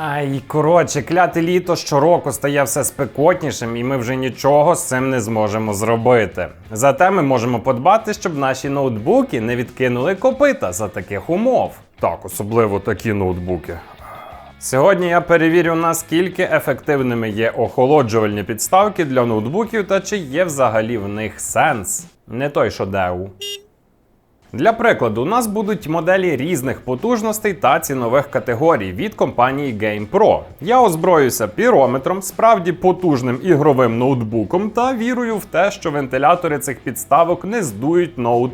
Ай, коротше, кляте літо щороку стає все спекотнішим, і ми вже нічого з цим не зможемо зробити. Зате ми можемо подбати, щоб наші ноутбуки не відкинули копита за таких умов. Так, особливо такі ноутбуки. Сьогодні я перевірю, наскільки ефективними є охолоджувальні підставки для ноутбуків та чи є взагалі в них сенс. Не той, що деу. Для прикладу, у нас будуть моделі різних потужностей та цінових категорій від компанії GamePro. Я озброюся пірометром, справді потужним ігровим ноутбуком та вірую в те, що вентилятори цих підставок не здують ноут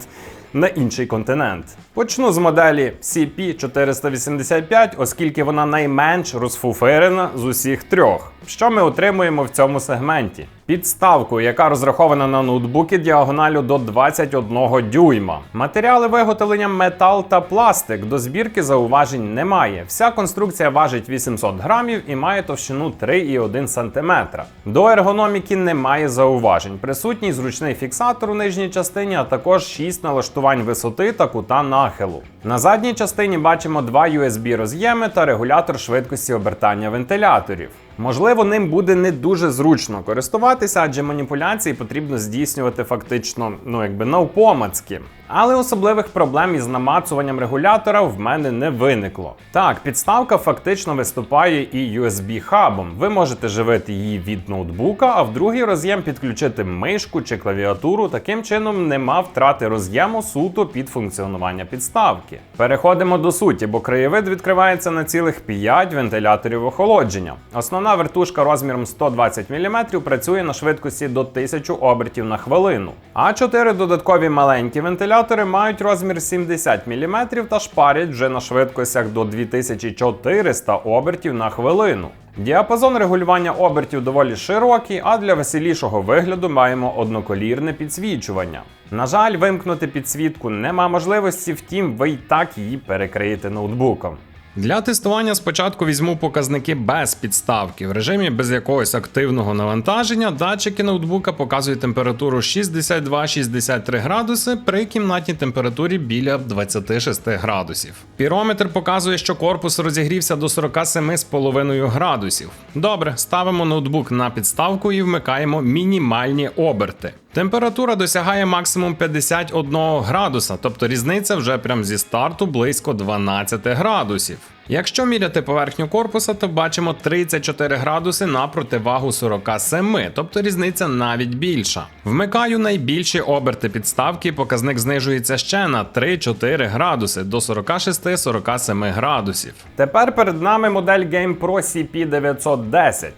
на інший континент. Почну з моделі CP485, оскільки вона найменш розфуфирена з усіх трьох. Що ми отримуємо в цьому сегменті? Підставку, яка розрахована на ноутбуки діагоналю до 21 дюйма. Матеріали виготовлення метал та пластик. До збірки зауважень немає. Вся конструкція важить 800 грамів і має товщину 3,1 см. До ергономіки немає зауважень. Присутній зручний фіксатор у нижній частині, а також 6 налаштувань висоти та кута нахилу. На задній частині бачимо два USB роз'єми та регулятор швидкості обертання вентиляторів. Можливо, ним буде не дуже зручно користуватися, адже маніпуляції потрібно здійснювати фактично, ну якби навпомацьки. Але особливих проблем із намацуванням регулятора в мене не виникло. Так, підставка фактично виступає і USB-хабом. Ви можете живити її від ноутбука, а в другий роз'єм підключити мишку чи клавіатуру. Таким чином нема втрати роз'єму суто під функціонування підставки. Переходимо до суті, бо краєвид відкривається на цілих 5 вентиляторів охолодження. Основна вертушка розміром 120 мм працює на швидкості до 1000 обертів на хвилину. А 4 додаткові маленькі вентилятори мають розмір 70 мм та шпарять вже на швидкостях до 2400 обертів на хвилину. Діапазон регулювання обертів доволі широкий, а для веселішого вигляду маємо одноколірне підсвічування. На жаль, вимкнути підсвітку нема можливості, втім, ви й так її перекриєте ноутбуком. Для тестування спочатку візьму показники без підставки. В режимі без якогось активного навантаження датчики ноутбука показують температуру 62-63 градуси при кімнатній температурі біля 26 градусів. Пірометр показує, що корпус розігрівся до 47,5 градусів. Добре, ставимо ноутбук на підставку і вмикаємо мінімальні оберти. Температура досягає максимум 51 градуса, тобто різниця вже прям зі старту близько 12 градусів. Якщо міряти поверхню корпуса, то бачимо 34 градуси на противагу 47, тобто різниця навіть більша. Вмикаю найбільші оберти підставки, показник знижується ще на 3-4 градуси до 46-47 градусів. Тепер перед нами модель GamePro CP910.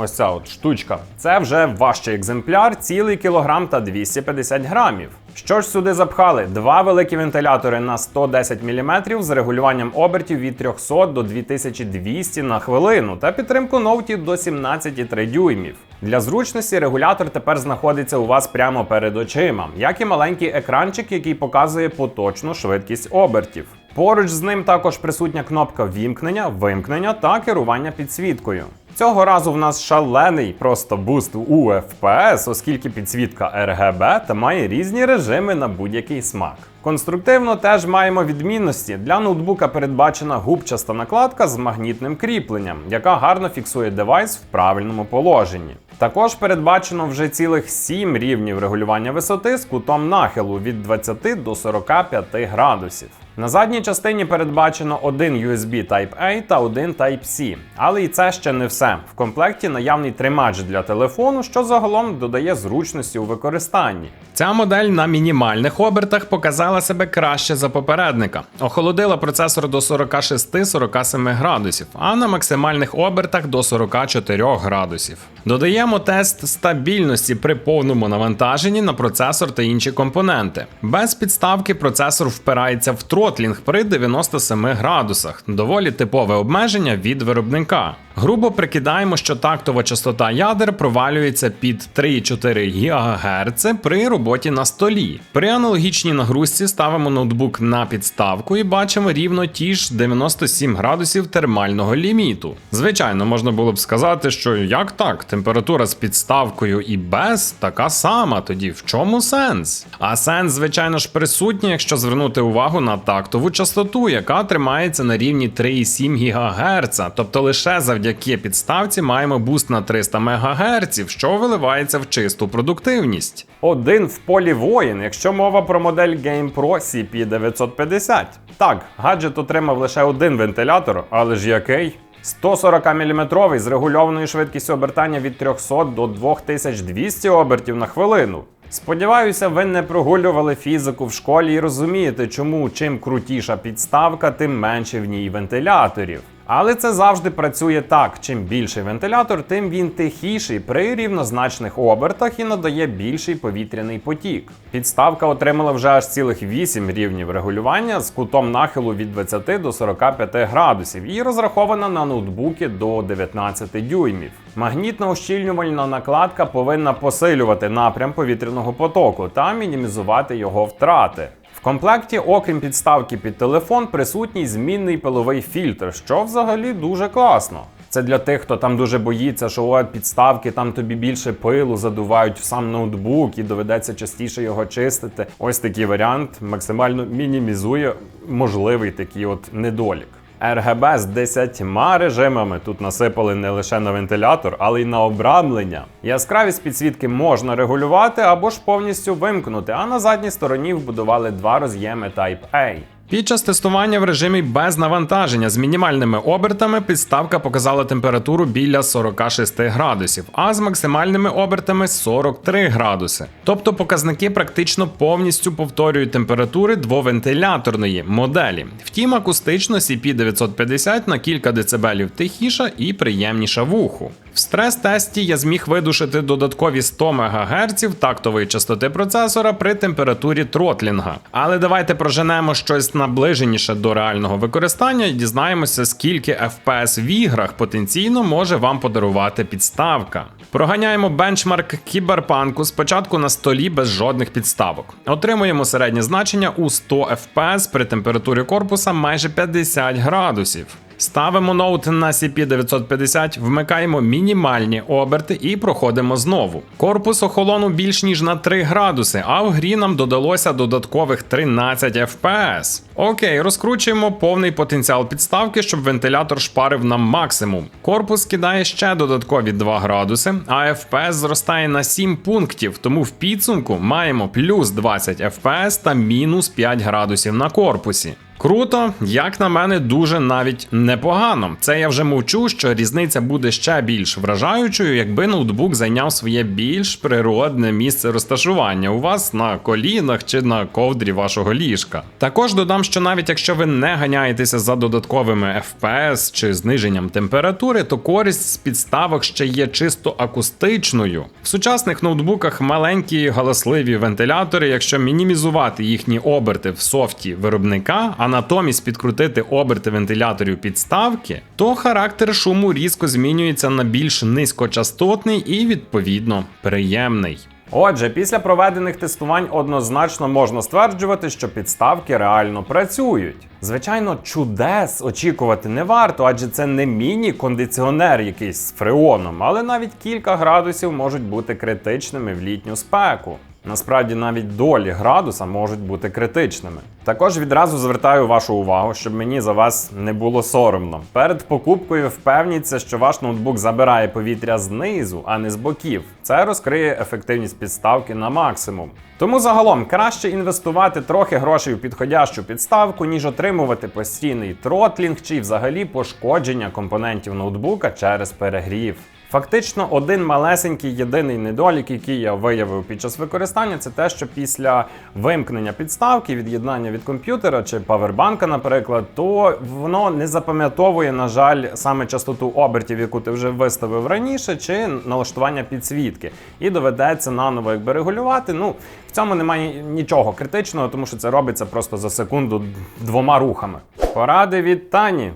Ось ця от штучка. Це вже важчий екземпляр, цілий кілограм та 250 грамів. Що ж сюди запхали? Два великі вентилятори на 110 мм з регулюванням обертів від 300 до 2200 на хвилину та підтримку ноутів до 17,3 дюймів. Для зручності регулятор тепер знаходиться у вас прямо перед очима, як і маленький екранчик, який показує поточну швидкість обертів. Поруч з ним також присутня кнопка вімкнення, вимкнення та керування підсвіткою. Цього разу в нас шалений просто буст у FPS, оскільки підсвітка RGB та має різні режими на будь-який смак. Конструктивно теж маємо відмінності. Для ноутбука передбачена губчаста накладка з магнітним кріпленням, яка гарно фіксує девайс в правильному положенні. Також передбачено вже цілих 7 рівнів регулювання висоти з кутом нахилу від 20 до 45 градусів. На задній частині передбачено один USB Type-A та один Type-C. Але і це ще не все. В комплекті наявний тримач для телефону, що загалом додає зручності у використанні. Ця модель на мінімальних обертах показала себе краще за попередника. Охолодила процесор до 46-47 градусів, а на максимальних обертах до 44 градусів. Додаємо тест стабільності при повному навантаженні на процесор та інші компоненти. Без підставки процесор впирається в тротлінг при 97 градусах, доволі типове обмеження від виробника. Грубо прикидаємо, що тактова частота ядер провалюється під 3,4 ГГц при роботі на столі. При аналогічній нагрузці ставимо ноутбук на підставку і бачимо рівно ті ж 97 градусів термального ліміту. Звичайно, можна було б сказати, що як так, температура з підставкою і без така сама, тоді в чому сенс? А сенс, звичайно ж, присутній, якщо звернути увагу на тактику тактову частоту, яка тримається на рівні 3,7 ГГц. Тобто лише завдяки підставці маємо буст на 300 МГц, що виливається в чисту продуктивність. Один в полі воїн, якщо мова про модель GamePro CP950. Так, гаджет отримав лише один вентилятор, але ж який? 140 мм з регульованою швидкістю обертання від 300 до 2200 обертів на хвилину. Сподіваюся, ви не прогулювали фізику в школі і розумієте, чому чим крутіша підставка, тим менше в ній вентиляторів. Але це завжди працює так: чим більший вентилятор, тим він тихіший при рівнозначних обертах і надає більший повітряний потік. Підставка отримала вже аж цілих 8 рівнів регулювання з кутом нахилу від 20 до 45 градусів і розрахована на ноутбуки до 19 дюймів. Магнітна ущільнювальна накладка повинна посилювати напрям повітряного потоку та мінімізувати його втрати. В комплекті, окрім підставки під телефон, присутній змінний пиловий фільтр, що взагалі дуже класно. Це для тих, хто там дуже боїться, що о, підставки там тобі більше пилу задувають в сам ноутбук і доведеться частіше його чистити. Ось такий варіант максимально мінімізує можливий такий от недолік. RGB з 10 режимами тут насипали не лише на вентилятор, але й на обрамлення. Яскравість підсвітки можна регулювати або ж повністю вимкнути, а на задній стороні вбудували два роз'єми Type-A. Під час тестування в режимі без навантаження з мінімальними обертами підставка показала температуру біля 46 градусів, а з максимальними обертами 43 градуси. Тобто показники практично повністю повторюють температури двовентиляторної моделі. Втім, акустично CP950 на кілька децибелів тихіша і приємніша вуху. В стрес-тесті я зміг видушити додаткові 100 МГц тактової частоти процесора при температурі тротлінга. Але давайте проженемо щось наближеніше до реального використання і дізнаємося, скільки FPS в іграх потенційно може вам подарувати підставка. Проганяємо бенчмарк кіберпанку спочатку на столі без жодних підставок. Отримуємо середнє значення у 100 FPS при температурі корпуса майже 50 градусів. Ставимо ноут на CP950, вмикаємо мінімальні оберти і проходимо знову. Корпус охолонув більш ніж на 3 градуси, а в грі нам додалося додаткових 13 FPS. Окей, розкручуємо повний потенціал підставки, щоб вентилятор шпарив на максимум. Корпус кидає ще додаткові 2 градуси, а FPS зростає на 7 пунктів, тому в підсумку маємо плюс 20 FPS та мінус 5 градусів на корпусі. Круто, як на мене, дуже навіть непогано. Це я вже мовчу, що різниця буде ще більш вражаючою, якби ноутбук зайняв своє більш природне місце розташування у вас на колінах чи на ковдрі вашого ліжка. Також додам, що навіть якщо ви не ганяєтеся за додатковими FPS чи зниженням температури, то користь з підставок ще є чисто акустичною. В сучасних ноутбуках маленькі галасливі вентилятори, якщо мінімізувати їхні оберти в софті виробника, натомість підкрутити оберти вентиляторів підставки, то характер шуму різко змінюється на більш низькочастотний і відповідно приємний. Отже, після проведених тестувань однозначно можна стверджувати, що підставки реально працюють. Звичайно, чудес очікувати не варто, адже це не міні-кондиціонер якийсь з фреоном, але навіть кілька градусів можуть бути критичними в літню спеку. Насправді навіть долі градуса можуть бути критичними. Також відразу звертаю вашу увагу, щоб мені за вас не було соромно. Перед покупкою впевніться, що ваш ноутбук забирає повітря знизу, а не з боків. Це розкриє ефективність підставки на максимум. Тому загалом краще інвестувати трохи грошей у підходящу підставку, ніж отримувати постійний тротлінг чи взагалі пошкодження компонентів ноутбука через перегрів. Фактично, один малесенький єдиний недолік, який я виявив під час використання, це те, що після вимкнення підставки, від'єднання від комп'ютера чи павербанка, наприклад, то воно не запам'ятовує, на жаль, саме частоту обертів, яку ти вже виставив раніше, чи налаштування підсвітки. І доведеться наново якби регулювати. Ну, в цьому немає нічого критичного, тому що це робиться просто за секунду двома рухами. Поради від Тані.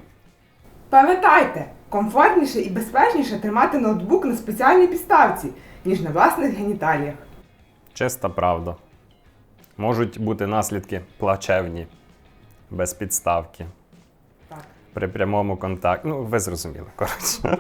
Пам'ятайте, комфортніше і безпечніше тримати ноутбук на спеціальній підставці, ніж на власних геніталіях. Чиста правда. Можуть бути наслідки плачевні, без підставки, Так. при прямому контакті. Ну, ви зрозуміли, коротше.